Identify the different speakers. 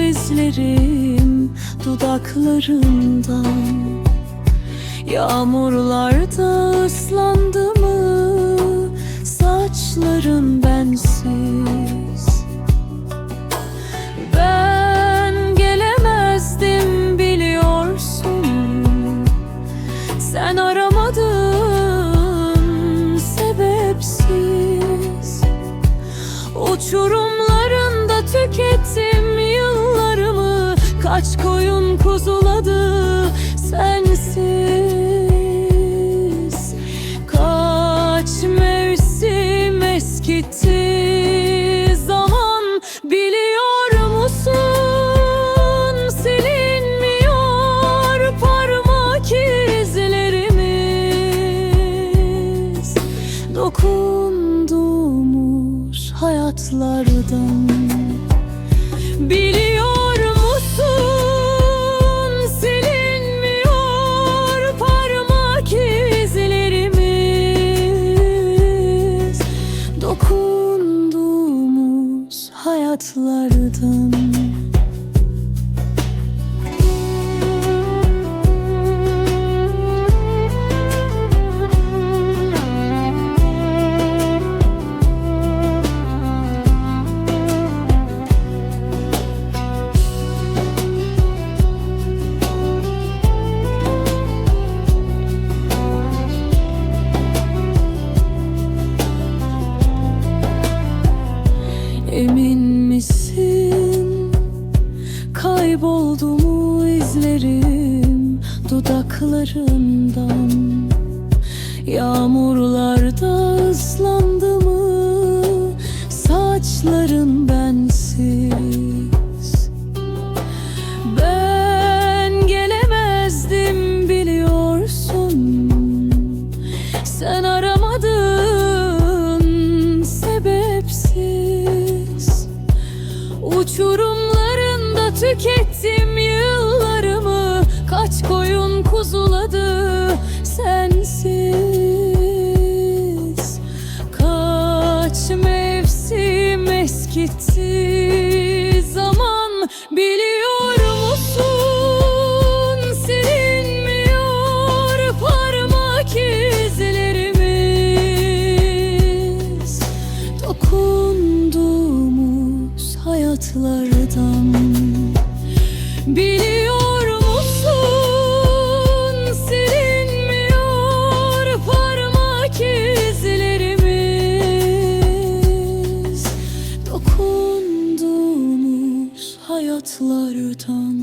Speaker 1: izlerim dudaklarından? Yağmurlarda ıslandı mı? Saçların bensiz. Ben gelemezdim biliyorsun. Sen aramadın sebepsiz Kaç koyun kuzuladı sensiz. Kaç mevsim eskitti zaman Biliyor musun? Silinmiyor parmak izlerimiz. Dokunduğumuz hayatlardan hayatlardan. Emin Kayboldu mu izlerim dudaklarından. Yağmurlarda ıslandı mı saçların bensiz? Ben gelemezdim biliyorsun. Sen aramadın sebepsiz. Uçurumlarında tükettim yıllarımı. Kaç koyun kuzuladı sensiz. Kaç mevsim eskitti zaman Biliyor musun? Silinmiyor parmak izlerimiz. Dokunduğumuz hayatlardan Biliyor musun? Silinmiyor parmak izlerimiz. Dokunduğumuz hayatlardan